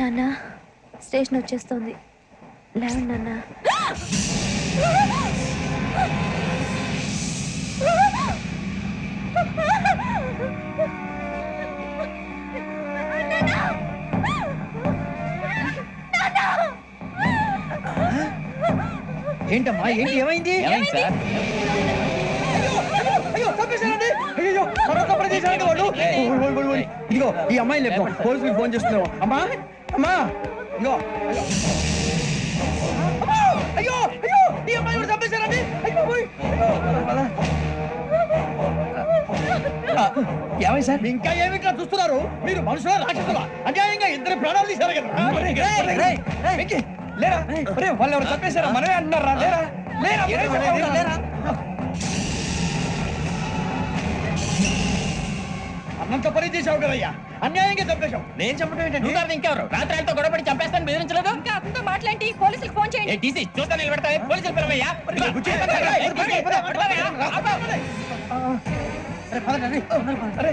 నాన్న స్టేషన్ వచ్చేస్తుంది. లేవండి నాన్న. ఏంటమ్మా ఏంటి ఏమైంది? సార్. ఇదిగో ఈ అమ్మాయిని లేపు పోలీసులకు ఫోన్ చేస్తున్నావు అమ్మా! అమ్మా! అమ్మో! అయ్యో! అయ్యో! ఈ అమ్మాయి కూడా చంపేశారండి అయ్యో పోయ్. ఏమైంది సార్? ఇంకా ఏమిట్లా చూస్తున్నారు? మీరు మనుషుల రాక్షసులా? అన్యాయంగా ఇద్దరు ప్రాణాలు తీశారు కదా? లేరా? వాళ్ళు ఎవరు చంపేశారా మనమే అంటున్నారా లేరా? లేరా? ఏంటి అన్నంత పని చేశావు కదయ్యా అన్యాయంగా చంపేశావు నేను చెప్పడం ఏంటంటే నువ్వు కాదు ఇంకెవరు రాత్రి ఆయనతో గొడవపడి చంపేస్తాను బెదిరించలేదు ఇంకా అతనితో మాట్లాడి పోలీసులకు ఫోన్ చేయండి ఏ టీసీ చూస్తా నిలబెడతా పోలీసులు పిలవయ్యా అరే